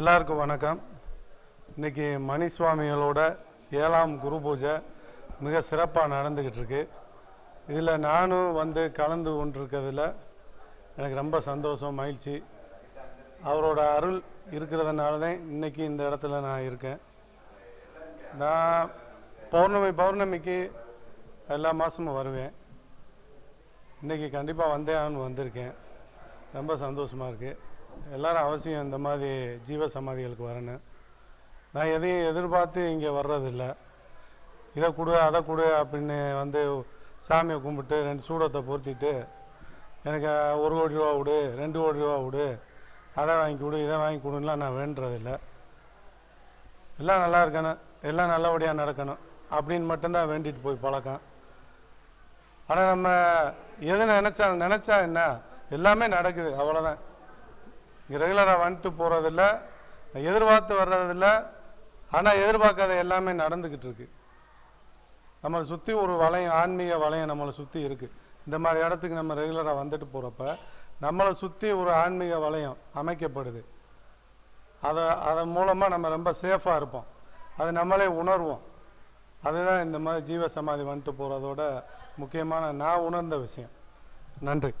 எல்லாருக்கும் வணக்கம். இன்னைக்கு மணி சுவாமிகளோட ஏழாம் குரு பூஜை மிக சிறப்பாக நடந்துக்கிட்டு இருக்கு இதில் நானும் வந்து கலந்து கொண்டிருக்கிறதுல எனக்கு ரொம்ப சந்தோஷம் மகிழ்ச்சி. அவரோட அருள் இருக்கிறதுனால தான் இன்னைக்கு இந்த இடத்துல நான் இருக்கேன். நான் பௌர்ணமி பௌர்ணமிக்கு எல்லா மாதமும் வருவேன். இன்னைக்கு கண்டிப்பாக வந்தே வந்திருக்கேன். ரொம்ப சந்தோஷமாக இருக்குது எல்லாரும் அவசியம் இந்த மாதிரி ஜீவ சமாதிகளுக்கு வரணும் நான் எதையும் எதிர்பார்த்து இங்கே வர்றதில்ல. இதை கொடு அதை கொடு அப்படின்னு வந்து சாமியை கும்பிட்டு ரெண்டு சூடத்தை பொருத்திட்டு எனக்கு ஒரு கோடி ரூபா விடு ரெண்டு கோடி ரூபா விடு அதை வாங்கி கொடு இதை வாங்கி கொடுலாம் நான் வேண்டுறதில்ல. எல்லாம் நல்லா இருக்கணும் எல்லாம் நல்லபடியாக நடக்கணும் அப்படின்னு மட்டும்தான் வேண்டிட்டு போய் பழக்கம். ஆனால் நம்ம எது நினச்சா நினச்சா என்ன? எல்லாமே நடக்குது அவ்வளோதான் ரெகுலராக வந்துட்டு போகிறதில்ல எதிர்பார்த்து வர்றதில்ல ஆனால் எதிர்பார்க்காத எல்லாமே நடந்துக்கிட்டு இருக்கு. நம்மளை சுற்றி ஒரு வளையம் ஆன்மீக வளையம் நம்மளை சுற்றி இருக்குது இந்த மாதிரி இடத்துக்கு நம்ம ரெகுலராக வந்துட்டு போகிறப்ப நம்மளை சுற்றி ஒரு ஆன்மீக வளையம் அமைக்கப்படுது. அதை அதன் மூலமாக நம்ம ரொம்ப சேஃபாக இருப்போம். அது நம்மளே உணர்வோம். அதுதான் இந்த மாதிரி ஜீவ சமாதி வந்துட்டு போகிறதோட முக்கியமான நான் உணர்ந்த விஷயம். நன்றி.